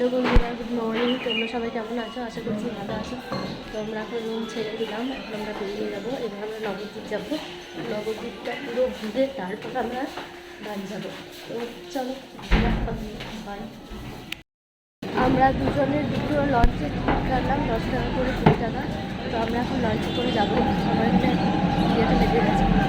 Hello বন্ধুরা good morning তোমরা সবাই কেমন আছো? আশা করছি ভালো আছো। তো আমরা এখন রুম ছেড়ে দিলাম। এখন আমরা বেরিয়ে যাব। এবার আমরা নবদ্বীপ যাব। নবদ্বীপটা পুরো ঘুরে তারপর আমরা বাড়ি যাব। তো চলো বাই আমরা দুজনের দুটো লঞ্চে টিকিট কাটলাম দশ টাকা করে কুড়ি টাকা। তো আমরা এখন লঞ্চে করে যাব। আমার এখানে ইয়েতে লেগে গেছে।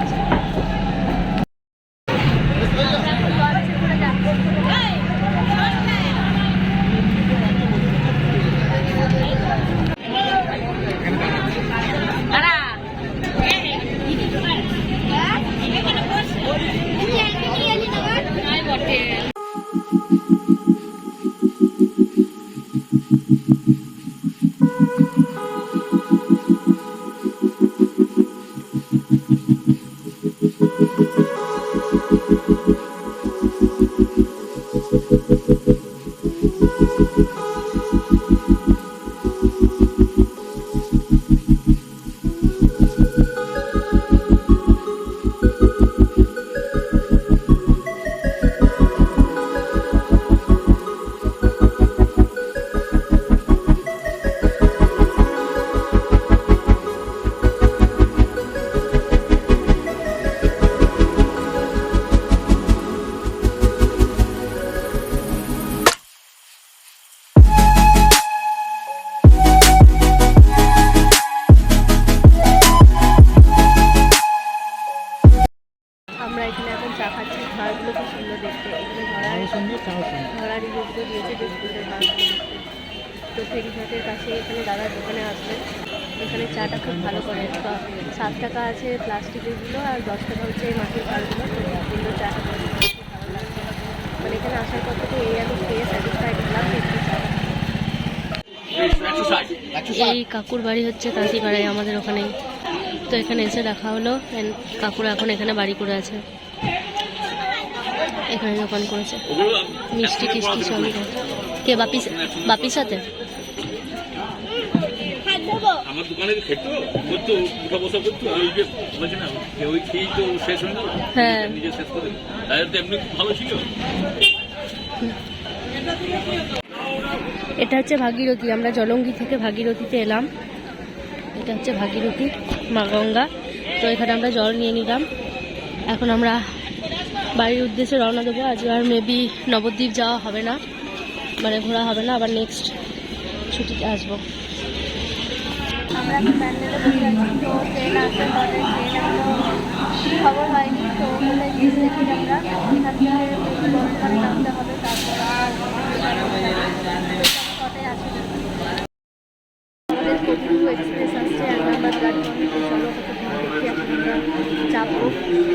এখানে এখন চা খাচ্ছি খাবারগুলো খুব সুন্দর দেখতে। এখানে ধরার ধরার ইয়েগুলো দিয়েছে বেশ সুন্দর দেখতে তো ফেরিঘাটের কাছে এখানে দাদার দোকানে আসবে। এখানে চাটা খুব ভালো করে তো সাত টাকা আছে প্লাস্টিকেরগুলো আর দশ টাকা হচ্ছে এই মাটির খাবারগুলো তো সুন্দর চাটা খুব। ভালো লাগছে। মানে এখানে আসার পর থেকে এই আমি খেয়ে স্যাটিসফাইড হলাম একটু এই কাকুর বাড়ি হচ্ছে কাঁচিপাড়ায় আমাদের ওখানেই। তো এখানে এসে দেখা হলো কাকুরা এখন এখানে বাড়ি করে আছে। এখানে দোকান করেছে। মিষ্টি টিষ্টি দেয়। কে বাপি বাপির সাথে? আমার দোকানে খেতো? করতো উঠা বসা করতো ওই যে বলছে না যে ওই খেয়েই তো শেষ হয়ে। গেল হ্যাঁ নিজে শেষ করে তাদের তো এমনি ভালো ছিল। এটা হচ্ছে ভাগীরথী। আমরা জলঙ্গি থেকে ভাগীরথীতে এলাম। এটা হচ্ছে ভাগীরথী মা গঙ্গা। তো এখানে আমরা জল নিয়ে নিলাম। এখন আমরা বাড়ির উদ্দেশ্যে রওনা দেবো। আজ আর মেবি নবদ্বীপ যাওয়া হবে না। মানে ঘোরা হবে না, আবার নেক্সট ছুটিতে আসব।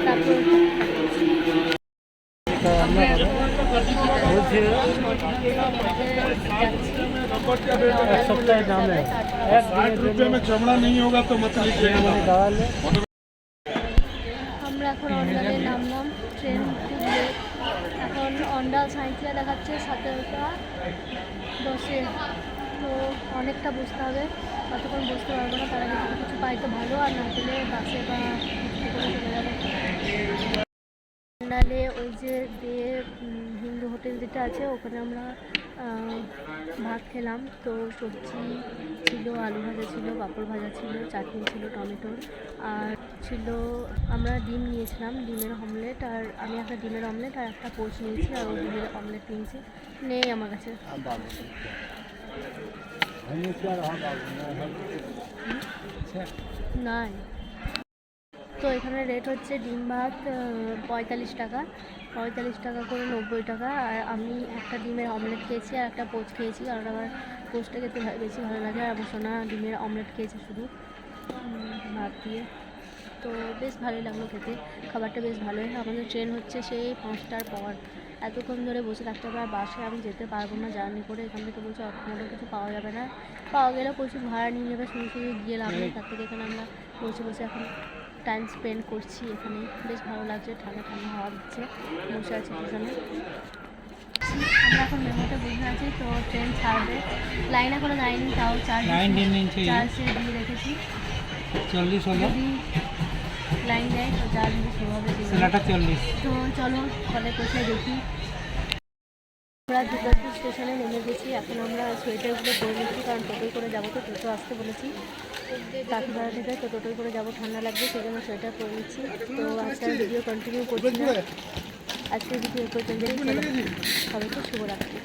তারপর एक सप्ताह दाम है साठ रुपये में चमड़ा नहीं होगा तो मछली खेलना दाल আমরা এখন অন্ডালে নামলাম ট্রেন খুব late। এখন অন্ডাল সাঁইথিয়া দেখাচ্ছে সতেরোটা দশে তো অনেকটা বসতে হবে কতক্ষণ বসতে পারবো না তার আগে যদি কিছু পাই তো ভালো আর না পেলে বাসে বা কিছু করে চলে যাবো অন্ডালে ওই যে দিয়ে হিন্দু হোটেল যেটা আছে ওখানে আমরা ভাত খেলাম। তো সবজি ছিল আলু ভাজা ছিল পাঁপড় ভাজা ছিল চাটনি ছিল টমেটোর। আর ছিল আমরা ডিম নিয়েছিলাম ডিমের অমলেট। আর আমি একটা ডিমের অমলেট আর একটা পোচ নিয়েছি আর ও ডিমের অমলেট নিয়েছি। নেই আমার কাছে। নাই। তো এখানে রেট হচ্ছে ডিম ভাত পঁয়তাল্লিশ টাকা। পঁয়তাল্লিশ টাকা করে নব্বই টাকা। আর আমি একটা ডিমের অমলেট খেয়েছি আর একটা পোচ খেয়েছি কারণ আমার পোচটা খেতে বেশি ভালো লাগে আর আমার সোনা ডিমের অমলেট খেয়েছে শুধু। ভাত দিয়ে। তো বেশ ভালোই লাগল খেতে। খাবারটা বেশ ভালোই। আমাদের ট্রেন হচ্ছে সেই পাঁচটার পর। এতক্ষণ ধরে বসে থাকতে হবে আর বাসে আমি যেতে পারব না জার্নি করে। এখান থেকে বলছে অটোমোটো কিছু পাওয়া যাবে না। পাওয়া গেলেও প্রচুর ভাড়া নিয়ে যাবে, শুধু শুধু গিয়ে লাভ নেই। তার থেকে এখানে আমরা বসে বসে এখন টাইম স্পেন্ড করছি এখানে। বেশ ভালো লাগছে ঠান্ডা ঠান্ডা হাওয়া দিচ্ছে বসে আছি এখানে আমরা এখন মেমোতে বসে আছি তো ট্রেন ছাড়বে। লাইন এখনও যায়নি তাও চার্জ। চার্জে দিয়ে রেখেছি। চল্লিশ হলো। লাইন দেয় তো চার্জ দেবো। চল্লিশ। তো চলো কলে কোথায় দেখি? আমরা দুর্গাপুর স্টেশনে নেমে গেছি। এখন আমরা সোয়েটারগুলো পরে নিচ্ছি, কারণ টোটোই করে যাব তো, টোটো আসতে বলেছি। কাকিপাড়া দিতে তো টোটোই করে যাব, ঠান্ডা লাগবে সেই জন্য সোয়েটার পরে নিচ্ছি। তো আজকাল ভিডিও কন্টিনিউ করছি আজকে আজকের ভিডিও চলো সবাইকে শুভরাত্রি।